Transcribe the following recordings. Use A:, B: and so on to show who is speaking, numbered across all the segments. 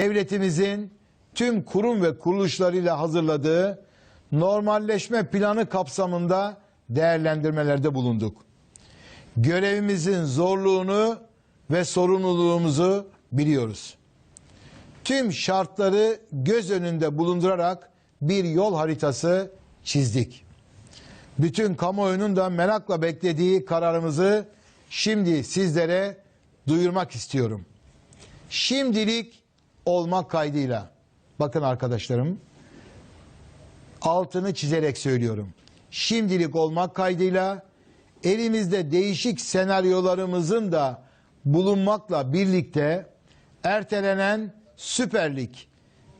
A: devletimizin tüm kurum ve kuruluşlarıyla hazırladığı normalleşme planı kapsamında değerlendirmelerde bulunduk. Görevimizin zorluğunu ve sorumluluğumuzu biliyoruz. Tüm şartları göz önünde bulundurarak bir yol haritası çizdik. Bütün kamuoyunun da merakla beklediği kararımızı şimdi sizlere duyurmak istiyorum. Şimdilik olmak kaydıyla. Bakın arkadaşlarım altını çizerek söylüyorum. Şimdilik olmak kaydıyla elimizde değişik senaryolarımızın da bulunmakla birlikte ertelenen Süper Lig,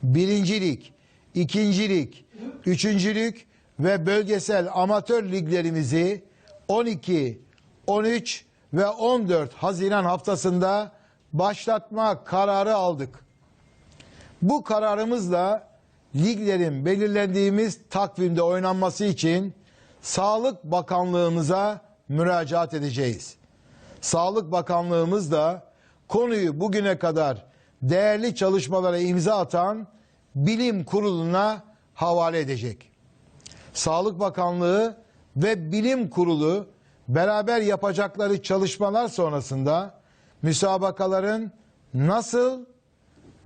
A: Birincilik, İkincilik, Üçüncülük ve bölgesel amatör liglerimizi 12, 13 ve 14 Haziran haftasında başlatma kararı aldık. Bu kararımızla liglerin belirlendiğimiz takvimde oynanması için Sağlık Bakanlığımıza müracaat edeceğiz. Sağlık Bakanlığımız da konuyu bugüne kadar değerli çalışmalara imza atan bilim kuruluna havale edecek. Sağlık Bakanlığı ve Bilim Kurulu beraber yapacakları çalışmalar sonrasında müsabakaların nasıl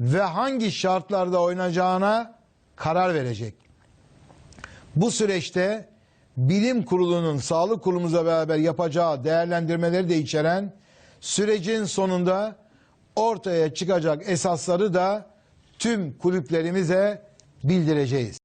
A: ve hangi şartlarda oynayacağına karar verecek. Bu süreçte bilim kurulunun sağlık kurulumuzla beraber yapacağı değerlendirmeleri de içeren sürecin sonunda ortaya çıkacak esasları da tüm kulüplerimize bildireceğiz.